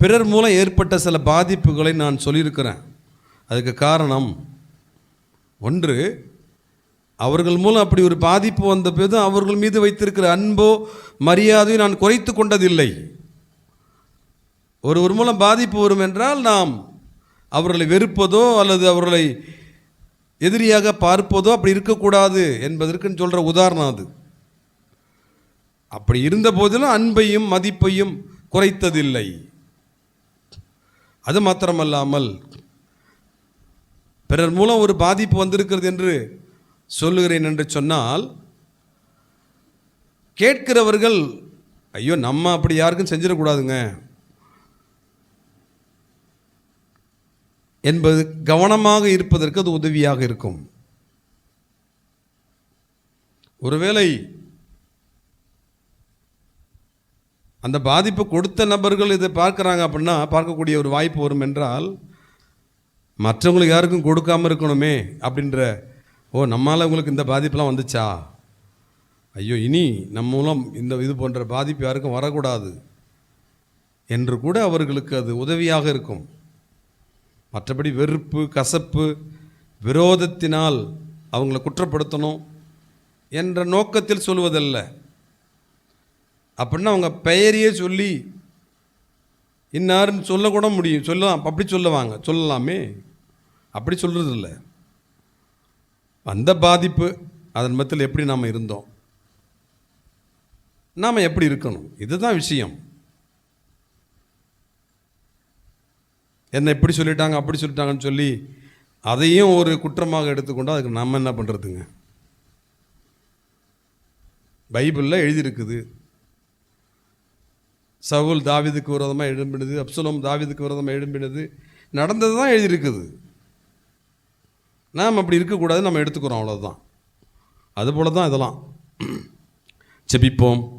பிறர் மூலம் ஏற்பட்ட சில பாதிப்புகளை நான் சொல்லியிருக்கிறேன். அதுக்கு காரணம் ஒன்று அவர்கள் மூலம் அப்படி ஒரு பாதிப்பு வந்த போது அவர்கள் மீது வைத்திருக்கிற அன்போ மரியாதையோ நான் குறைத்து கொண்டதில்லை. ஒருவர் மூலம் பாதிப்பு வரும் என்றால் நாம் அவர்களை வெறுப்பதோ அல்லது அவர்களை எதிரியாக பார்ப்பதோ அப்படி இருக்கக்கூடாது என்பதற்குன்னு சொல்கிற உதாரணம் அது. அப்படி இருந்த போதிலும் அன்பையும் மதிப்பையும் குறைத்ததில்லை. அது மாத்திரமல்லாமல் பிறர் மூலம் ஒரு பாதிப்பு வந்திருக்கிறது என்று சொல்லுகிறேன் என்று சொன்னால் கேட்கிறவர்கள் ஐயோ நம்ம அப்படி யாருக்கும் செஞ்சிடக்கூடாதுங்க. என்பது கவனமாக இருப்பதற்கு அது உதவியாக இருக்கும். ஒருவேளை அந்த பாதிப்பு கொடுத்த நபர்கள் இதை பார்க்குறாங்க அப்படின்னா பார்க்கக்கூடிய ஒரு வாய்ப்பு வரும் என்றால் மற்றவங்களுக்கு யாருக்கும் கொடுக்காம இருக்கணுமே அப்படின்ற ஓ நம்மால் உங்களுக்கு இந்த பாதிப்பெலாம் வந்துச்சா? ஐயோ இனி நம்ம மூலம் இந்த இது போன்ற பாதிப்பு யாருக்கும் வரக்கூடாது என்று கூட அவர்களுக்கு அது உதவியாக இருக்கும். மற்றபடி வெறுப்பு கசப்பு விரோதத்தினால் அவங்கள குற்றப்படுத்தணும் என்ற நோக்கத்தில் சொல்வதல்ல. அப்படின்னா அவங்க பெயரையே சொல்லி இன்னாருன்னு சொல்லக்கூட முடியும். சொல்லலாம். அப்படி சொல்லுவாங்க. சொல்லலாமே. அப்படி சொல்கிறது இல்லை அந்த பாதிப்பு அதன் மத்தியில் எப்படி நாம் இருந்தோம்? நாம் எப்படி இருக்கணும்? இதுதான் விஷயம். என்ன இப்படி சொல்லிட்டாங்க அப்படி சொல்லிட்டாங்கன்னு சொல்லி அதையும் ஒரு குற்றமாக எடுத்துக்கொண்டு அதுக்கு நம்ம என்ன பண்ணுறதுங்க பைபிளில் எழுதியிருக்குது. சவுல் தாவிதுக்கு விரோதமாக எழும்பினது அப்சலோம் தாவிதுக்கு விரோதமாக எழும்பினது. நடந்தது தான் எழுதியிருக்குது. நாம் அப்படி இருக்கக்கூடாது நம்ம எடுத்துக்கிறோம் அவ்வளோதான் அதுபோல தான் இதெல்லாம். செபிப்போம்.